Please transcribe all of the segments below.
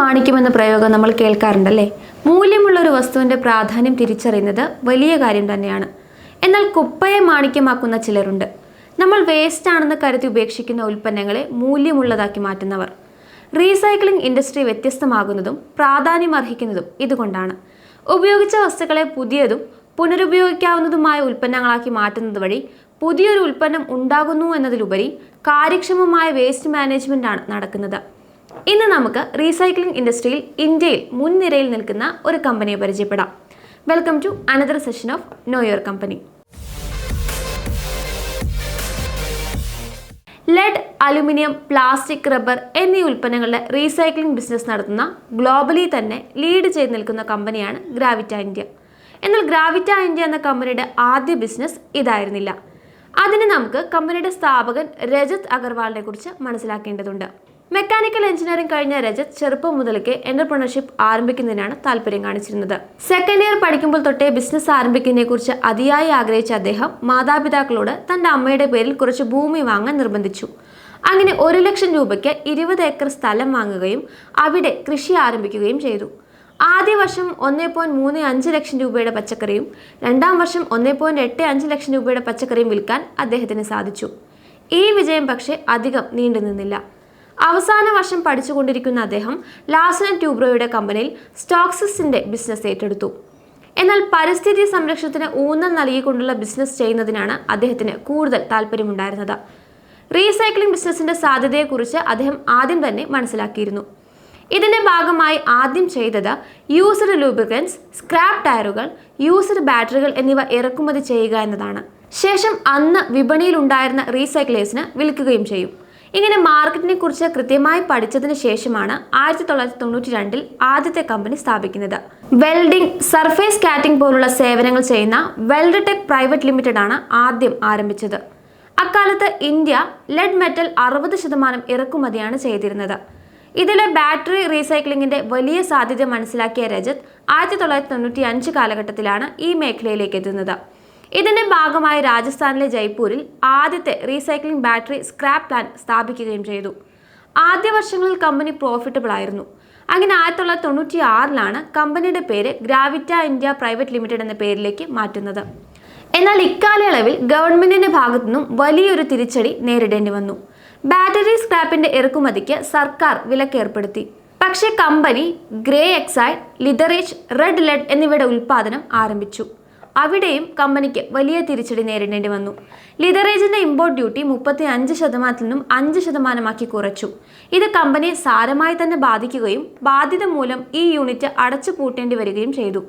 മാണിക്യം എന്ന പ്രയോഗം നമ്മൾ കേൾക്കാറുണ്ടല്ലേ? മൂല്യമുള്ള ഒരു വസ്തുവിന്റെ പ്രാധാന്യം തിരിച്ചറിയുന്നത് വലിയ കാര്യം തന്നെയാണ്. എന്നാൽ കുപ്പയെ മാണിക്യമാക്കുന്ന ചിലരുണ്ട്. നമ്മൾ വേസ്റ്റ് ആണെന്ന് കരുതി ഉപേക്ഷിക്കുന്ന ഉൽപ്പന്നങ്ങളെ മൂല്യമുള്ളതാക്കി മാറ്റുന്നവർ. റീസൈക്ലിംഗ് ഇൻഡസ്ട്രി വ്യത്യസ്തമാകുന്നതും പ്രാധാന്യം അർഹിക്കുന്നതും ഇതുകൊണ്ടാണ്. ഉപയോഗിച്ച വസ്തുക്കളെ പുതിയതും പുനരുപയോഗിക്കാവുന്നതുമായ ഉൽപ്പന്നങ്ങളാക്കി മാറ്റുന്നത് വഴി പുതിയൊരു ഉൽപ്പന്നം ഉണ്ടാകുന്നു എന്നതിലുപരി കാര്യക്ഷമമായ വേസ്റ്റ് മാനേജ്മെന്റാണ് നടക്കുന്നത്. ഇന്ന് നമുക്ക് റീസൈക്ലിംഗ് ഇൻഡസ്ട്രിയിൽ ഇന്ത്യയിൽ മുൻനിരയിൽ നിൽക്കുന്ന ഒരു കമ്പനിയെ പരിചയപ്പെടാം. Welcome to another session of know your company lead aluminium plastic rubber എന്നീ ഉൽപ്പന്നങ്ങളുടെ റീസൈക്ലിംഗ് ബിസിനസ് നടത്തുന്ന ഗ്ലോബലി തന്നെ ലീഡ് ചെയ്ത് നിൽക്കുന്ന കമ്പനിയാണ് ഗ്രാവിറ്റ ഇന്ത്യ എന്നാൽ ഗ്രാവിറ്റ ഇന്ത്യ എന്ന കമ്പനിയുടെ ആദ്യ ബിസിനസ് ഇതായിരുന്നില്ല. അതിന് നമുക്ക് കമ്പനിയുടെ സ്ഥാപകൻ രജത് അഗർവാളിനെ കുറിച്ച് മനസ്സിലാക്കേണ്ടതുണ്ട്. മെക്കാനിക്കൽ എഞ്ചിനീയറിംഗ് കഴിഞ്ഞ രജത് ചെറുപ്പം മുതൽക്കേ എന്റർപ്രണർഷിപ്പ് ആരംഭിക്കുന്നതിനാണ് താല്പര്യം കാണിച്ചിരുന്നത്. സെക്കൻഡ് ഇയർ പഠിക്കുമ്പോൾ തൊട്ടേ ബിസിനസ് ആരംഭിക്കുന്നതിനെ കുറിച്ച് അതിയായി ആഗ്രഹിച്ച അദ്ദേഹം മാതാപിതാക്കളോട് തന്റെ അമ്മയുടെ പേരിൽ കുറച്ച് ഭൂമി വാങ്ങാൻ നിർബന്ധിച്ചു. അങ്ങനെ ഒരു ലക്ഷം രൂപയ്ക്ക് ഇരുപത് ഏക്കർ സ്ഥലം വാങ്ങുകയും അവിടെ കൃഷി ആരംഭിക്കുകയും ചെയ്തു. ആദ്യ വർഷം ഒന്നേ പോയിന്റ് മൂന്ന് അഞ്ച് ലക്ഷം രൂപയുടെ പച്ചക്കറിയും രണ്ടാം വർഷം ഒന്നേ പോയിന്റ് എട്ട് അഞ്ച് ലക്ഷം രൂപയുടെ പച്ചക്കറിയും വിൽക്കാൻ അദ്ദേഹത്തിന് സാധിച്ചു. ഈ വിജയം പക്ഷേ അധികം നീണ്ടു നിന്നില്ല അവസാന വർഷം പഠിച്ചുകൊണ്ടിരിക്കുന്ന അദ്ദേഹം ലാസൻ ട്യൂബ്രോയുടെ കമ്പനിയിൽ സ്റ്റോക്സിന്റെ ബിസിനസ് ഏറ്റെടുത്തു. എന്നാൽ പരിസ്ഥിതി സംരക്ഷണത്തിന് ഊന്നൽ നൽകിക്കൊണ്ടുള്ള ബിസിനസ് ചെയ്യുന്നതിനാണ് അദ്ദേഹത്തിന് കൂടുതൽ താല്പര്യമുണ്ടായിരുന്നത്. റീസൈക്ലിംഗ് ബിസിനസിന്റെ സാധ്യതയെക്കുറിച്ച് അദ്ദേഹം ആദ്യം തന്നെ മനസ്സിലാക്കിയിരുന്നു. ഇതിന്റെ ഭാഗമായി ആദ്യം ചെയ്തത് യൂസ്ഡ് ലൂബ്രിക്കൻസ് സ്ക്രാപ്പ് ടയറുകൾ യൂസ്ഡ് ബാറ്ററികൾ എന്നിവ ഇറക്കുമതി ചെയ്യുക എന്നതാണ്. ശേഷം അന്ന് വിപണിയിൽ ഉണ്ടായിരുന്ന റീസൈക്ലേഴ്സിന് വിൽക്കുകയും ചെയ്യും. ഇങ്ങനെ മാർക്കറ്റിനെ കുറിച്ച് കൃത്യമായി പഠിച്ചതിന് ശേഷമാണ് ആയിരത്തി തൊള്ളായിരത്തി തൊണ്ണൂറ്റി രണ്ടിൽ ആദ്യത്തെ കമ്പനി സ്ഥാപിക്കുന്നത്. വെൽഡിംഗ് സർഫേസ് കാറ്റിംഗ് പോലുള്ള സേവനങ്ങൾ ചെയ്യുന്ന വെൽഡ് ടെക് പ്രൈവറ്റ് ലിമിറ്റഡ് ആണ് ആദ്യം ആരംഭിച്ചത്. അക്കാലത്ത് ഇന്ത്യ ലെഡ് മെറ്റൽ അറുപത് ശതമാനം ഇറക്കുമതിയാണ് ചെയ്തിരുന്നത്. ഇതിലെ ബാറ്ററി റീസൈക്ലിംഗിന്റെ വലിയ സാധ്യത മനസ്സിലാക്കിയ രജത് ആയിരത്തി തൊള്ളായിരത്തി തൊണ്ണൂറ്റി അഞ്ച് കാലഘട്ടത്തിലാണ് ഈ മേഖലയിലേക്ക് എത്തുന്നത്. ഇതിന്റെ ഭാഗമായി രാജസ്ഥാനിലെ ജയ്പൂരിൽ ആദ്യത്തെ റീസൈക്ലിംഗ് ബാറ്ററി സ്ക്രാപ്പ് പ്ലാന്റ് സ്ഥാപിക്കുകയും ചെയ്തു. ആദ്യ വർഷങ്ങളിൽ കമ്പനി പ്രോഫിറ്റബിൾ ആയിരുന്നു. അങ്ങനെ ആയിരത്തി തൊള്ളായിരത്തി തൊണ്ണൂറ്റി ആറിലാണ് കമ്പനിയുടെ പേര് ഗ്രാവിറ്റ ഇന്ത്യ പ്രൈവറ്റ് ലിമിറ്റഡ് എന്ന പേരിലേക്ക് മാറ്റുന്നത്. എന്നാൽ ഇക്കാലയളവിൽ ഗവൺമെന്റിന്റെ ഭാഗത്തു നിന്നും വലിയൊരു തിരിച്ചടി നേരിടേണ്ടി വന്നു. ബാറ്ററി സ്ക്രാപ്പിന്റെ ഇറക്കുമതിക്ക് സർക്കാർ വിലക്കേർപ്പെടുത്തി പക്ഷേ company grey oxide litharge red lead എന്നിവയുടെ ഉൽപ്പാദനം ആരംഭിച്ചു. അവിടെയും കമ്പനിക്ക് വലിയ തിരിച്ചടി നേരിടേണ്ടി വന്നു. ലിതറേജിന്റെ ഇമ്പോർട്ട് ഡ്യൂട്ടി മുപ്പത്തി അഞ്ച് ശതമാനത്തിൽ നിന്നും അഞ്ച് ശതമാനമാക്കി കുറച്ചു. ഇത് കമ്പനിയെ സാരമായി തന്നെ ബാധിക്കുകയും ബാധ്യത മൂലം ഈ യൂണിറ്റ് അടച്ചു പൂട്ടേണ്ടി വരികയും ചെയ്തു.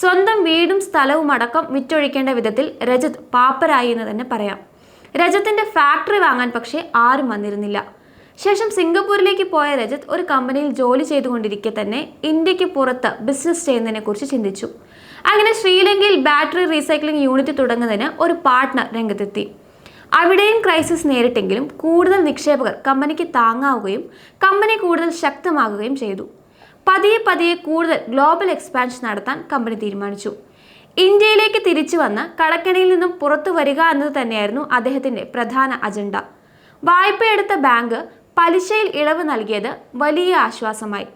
സ്വന്തം വീടും സ്ഥലവും അടക്കം വിറ്റൊഴിക്കേണ്ട വിധത്തിൽ രജത് പാപ്പരായി എന്ന് തന്നെ പറയാം. രജത്തിന്റെ ഫാക്ടറി വാങ്ങാൻ പക്ഷേ ആരും വന്നിരുന്നില്ല. ശേഷം സിംഗപ്പൂരിലേക്ക് പോയ രജത് ഒരു കമ്പനിയിൽ ജോലി ചെയ്തുകൊണ്ടിരിക്കെ തന്നെ ഇന്ത്യയ്ക്ക് പുറത്ത് ബിസിനസ് ചെയ്യുന്നതിനെക്കുറിച്ച് ചിന്തിച്ചു. അങ്ങനെ ശ്രീലങ്കയിൽ ബാറ്ററി റീസൈക്ലിംഗ് യൂണിറ്റ് തുടങ്ങുന്നതിന് ഒരു പാർട്ട്ണർ രംഗത്തെത്തി. അവിടെയും ക്രൈസിസ് നേരിട്ടെങ്കിലും കൂടുതൽ നിക്ഷേപകർ കമ്പനിക്ക് താങ്ങാവുകയും കമ്പനി കൂടുതൽ ശക്തമാകുകയും ചെയ്തു. പതിയെ പതിയെ കൂടുതൽ ഗ്ലോബൽ എക്സ്പാൻഷൻ നടത്താൻ കമ്പനി തീരുമാനിച്ചു. ഇന്ത്യയിലേക്ക് തിരിച്ചു വന്ന് കടക്കണിയിൽ നിന്നും പുറത്തു വരിക എന്നത് തന്നെയായിരുന്നു അദ്ദേഹത്തിന്റെ പ്രധാന അജണ്ട വായ്പയെടുത്ത ബാങ്ക് പലിശയിൽ ഇളവ് നൽകിയത് വലിയ ആശ്വാസമായി.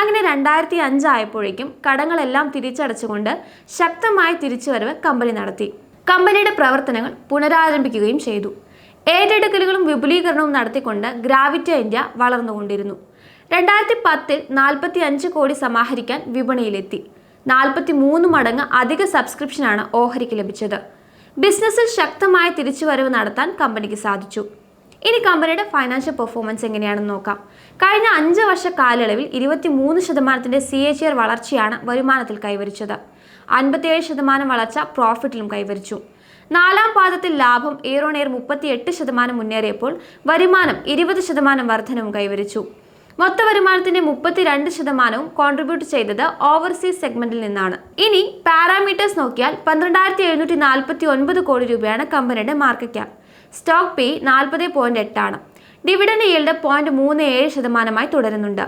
അങ്ങനെ രണ്ടായിരത്തി അഞ്ചായപ്പോഴേക്കും കടങ്ങളെല്ലാം തിരിച്ചടച്ചുകൊണ്ട് ശക്തമായ തിരിച്ചുവരവ് കമ്പനി നടത്തി. കമ്പനിയുടെ പ്രവർത്തനങ്ങൾ പുനരാരംഭിക്കുകയും ചെയ്തു. ഏറ്റെടുക്കലുകളും വിപുലീകരണവും നടത്തിക്കൊണ്ട് ഗ്രാവിറ്റ ഇന്ത്യ വളർന്നുകൊണ്ടിരുന്നു. രണ്ടായിരത്തി പത്തിൽ നാൽപ്പത്തി അഞ്ച് കോടി സമാഹരിക്കാൻ വിപണിയിലെത്തി. നാൽപ്പത്തി മൂന്ന് മടങ്ങ് അധിക സബ്സ്ക്രിപ്ഷനാണ് ഓഹരിക്ക് ലഭിച്ചത്. ബിസിനസ്സിൽ ശക്തമായ തിരിച്ചുവരവ് നടത്താൻ കമ്പനിക്ക് സാധിച്ചു. ഇനി കമ്പനിയുടെ ഫൈനാൻഷ്യൽ പെർഫോമൻസ് എങ്ങനെയാണെന്ന് നോക്കാം. കഴിഞ്ഞ അഞ്ച് വർഷ കാലയളവിൽ ഇരുപത്തി മൂന്ന് ശതമാനത്തിന്റെ സി എച്ച് ആർ വളർച്ചയാണ് വരുമാനത്തിൽ കൈവരിച്ചത്. അൻപത്തിയേഴ് ശതമാനം വളർച്ച പ്രോഫിറ്റിലും കൈവരിച്ചു. നാലാം പാദത്തിൽ ലാഭം ഏറോൺ ഇയർ മുപ്പത്തി എട്ട് ശതമാനം മുന്നേറിയപ്പോൾ വരുമാനം ഇരുപത് ശതമാനം വർധനവും കൈവരിച്ചു. മൊത്ത വരുമാനത്തിന്റെ മുപ്പത്തിരണ്ട് ശതമാനവും കോൺട്രിബ്യൂട്ട് ചെയ്തത് ഓവർസീസ് സെഗ്മെന്റിൽ നിന്നാണ്. ഇനി പാരാമീറ്റേഴ്സ് നോക്കിയാൽ പന്ത്രണ്ടായിരത്തി എഴുന്നൂറ്റി നാൽപ്പത്തി ഒൻപത് കോടി രൂപയാണ് കമ്പനിയുടെ മാർക്കറ്റ് ക്യാപ് സ്റ്റോക്ക് പി നാൽപ്പത് പോയിന്റ് എട്ടാണ്. ഡിവിഡൻഡ് ഈൽഡ് പോയിന്റ് മൂന്ന് ഏഴ് ശതമാനമായി തുടരുന്നുണ്ട്.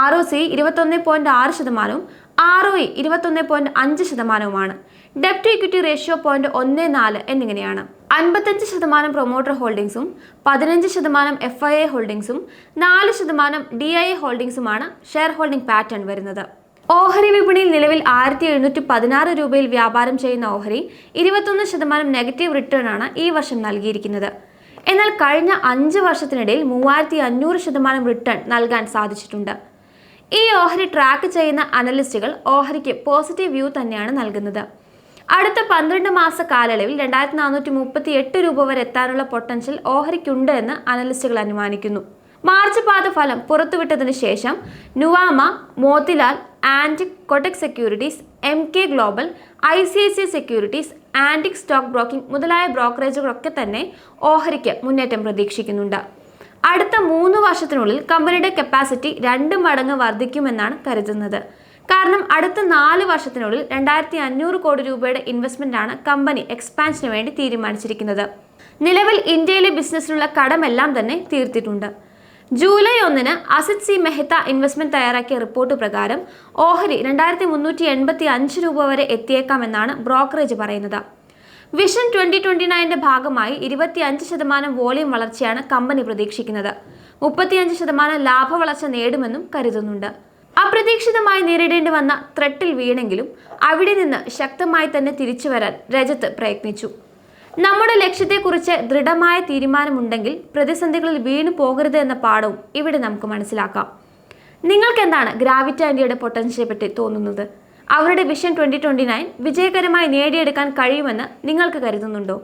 ആർ ഒ സി ഇരുപത്തൊന്ന് പോയിന്റ് ആറ് ശതമാനവും ആർ ഒ ഇ ഇരുപത്തൊന്ന് പോയിന്റ് അഞ്ച് ശതമാനവുമാണ്. ഡെപ്റ്റ് ഇക്വിറ്റി റേഷ്യോ പോയിന്റ് ഒന്ന് നാല് എന്നിങ്ങനെയാണ്. അൻപത്തഞ്ച് ശതമാനം പ്രൊമോട്ടർ ഹോൾഡിംഗ്സും പതിനഞ്ച് ശതമാനം എഫ് ഐ എ ഹോൾഡിംഗ്സും നാല് ശതമാനം ഡി ഐ എ ഹോൾഡിംഗ്സുമാണ് ഷെയർ ഹോൾഡിംഗ് പാറ്റേൺ വരുന്നത്. ഓഹരി വിപണിയിൽ നിലവിൽ ആയിരത്തി എഴുന്നൂറ്റി പതിനാറ് രൂപയിൽ വ്യാപാരം ചെയ്യുന്ന ഓഹരി ഇരുപത്തൊന്ന് ശതമാനം നെഗറ്റീവ് റിട്ടേൺ ആണ് ഈ വർഷം നൽകിയിരിക്കുന്നത്. എന്നാൽ കഴിഞ്ഞ അഞ്ച് വർഷത്തിനിടയിൽ മൂവായിരത്തി അഞ്ഞൂറ് ശതമാനം റിട്ടേൺ നൽകാൻ സാധിച്ചിട്ടുണ്ട്. ഈ ഓഹരി ട്രാക്ക് ചെയ്യുന്ന അനലിസ്റ്റുകൾ ഓഹരിക്ക് പോസിറ്റീവ് വ്യൂ തന്നെയാണ് നൽകുന്നത്. അടുത്ത പന്ത്രണ്ട് മാസ കാലയളവിൽ രണ്ടായിരത്തി നാനൂറ്റി മുപ്പത്തി എട്ട് രൂപ വരെ എത്താനുള്ള പൊട്ടൻഷ്യൽ ഓഹരിക്കുണ്ട് എന്ന് അനലിസ്റ്റുകൾ അനുമാനിക്കുന്നു. മാർച്ച് പാത ഫലം പുറത്തുവിട്ടതിന് ശേഷം Nuvama Motilal Antique Kotak securities M K global I C I C securities Antique stock broking മുതലായ ബ്രോക്കറേജുകളൊക്കെ തന്നെ ഓഹരിക്ക് മുന്നേറ്റം പ്രതീക്ഷിക്കുന്നുണ്ട്. അടുത്ത മൂന്ന് വർഷത്തിനുള്ളിൽ കമ്പനിയുടെ കപ്പാസിറ്റി രണ്ട് മടങ്ങ് വർദ്ധിക്കുമെന്നാണ് കരുതുന്നത്. കാരണം അടുത്ത നാല് വർഷത്തിനുള്ളിൽ രണ്ടായിരത്തി അഞ്ഞൂറ് കോടി രൂപയുടെ ഇൻവെസ്റ്റ്മെന്റ് ആണ് കമ്പനി എക്സ്പാൻഷന് വേണ്ടി തീരുമാനിച്ചിരിക്കുന്നത്. നിലവിൽ ഇന്ത്യയിലെ ബിസിനസ്സിലുള്ള കടമെല്ലാം തന്നെ തീർത്തിട്ടുണ്ട്. ജൂലൈ ഒന്നിന് അസിത് സി മെഹ്ത്ത ഇൻവെസ്റ്റ്മെന്റ് തയ്യാറാക്കിയ റിപ്പോർട്ട് പ്രകാരം ഓഹരി രണ്ടായിരത്തി മുന്നൂറ്റി എൺപത്തി അഞ്ച് രൂപ വരെ എത്തിയേക്കാമെന്നാണ് ബ്രോക്കറേജ് പറയുന്നത്. വിഷൻ ട്വന്റി ട്വന്റി നയന്റെ ഭാഗമായി ഇരുപത്തി അഞ്ച് ശതമാനം വോളിയം വളർച്ചയാണ് കമ്പനി പ്രതീക്ഷിക്കുന്നത്. മുപ്പത്തിയഞ്ച് ശതമാനം ലാഭ വളർച്ച നേടുമെന്നും കരുതുന്നുണ്ട്. അപ്രതീക്ഷിതമായി നേരിടേണ്ടി വന്ന ത്രട്ടിൽ വീണെങ്കിലും അവിടെ നിന്ന് ശക്തമായി തന്നെ തിരിച്ചു വരാൻ രജത്ത് പ്രയത്നിച്ചു. നമ്മുടെ ലക്ഷ്യത്തെക്കുറിച്ച് ദൃഢമായ തീരുമാനമുണ്ടെങ്കിൽ പ്രതിസന്ധികളിൽ വീണു പോകരുത് എന്ന പാഠവും ഇവിടെ നമുക്ക് മനസ്സിലാക്കാം. നിങ്ങൾക്ക് എന്താണ് ഗ്രാവിറ്റ ഇന്ത്യയുടെ പൊട്ടൻഷ്യലെ പറ്റി തോന്നുന്നത്? അവരുടെ വിഷൻ ട്വന്റി ട്വന്റി നയൻ വിജയകരമായി നേടിയെടുക്കാൻ കഴിയുമെന്ന് നിങ്ങൾക്ക് കരുതുന്നുണ്ടോ?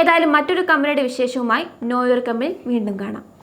ഏതായാലും മറ്റൊരു കമ്പനിയുടെ വിശേഷവുമായി നോയോർ കമ്പനി വീണ്ടും കാണാം.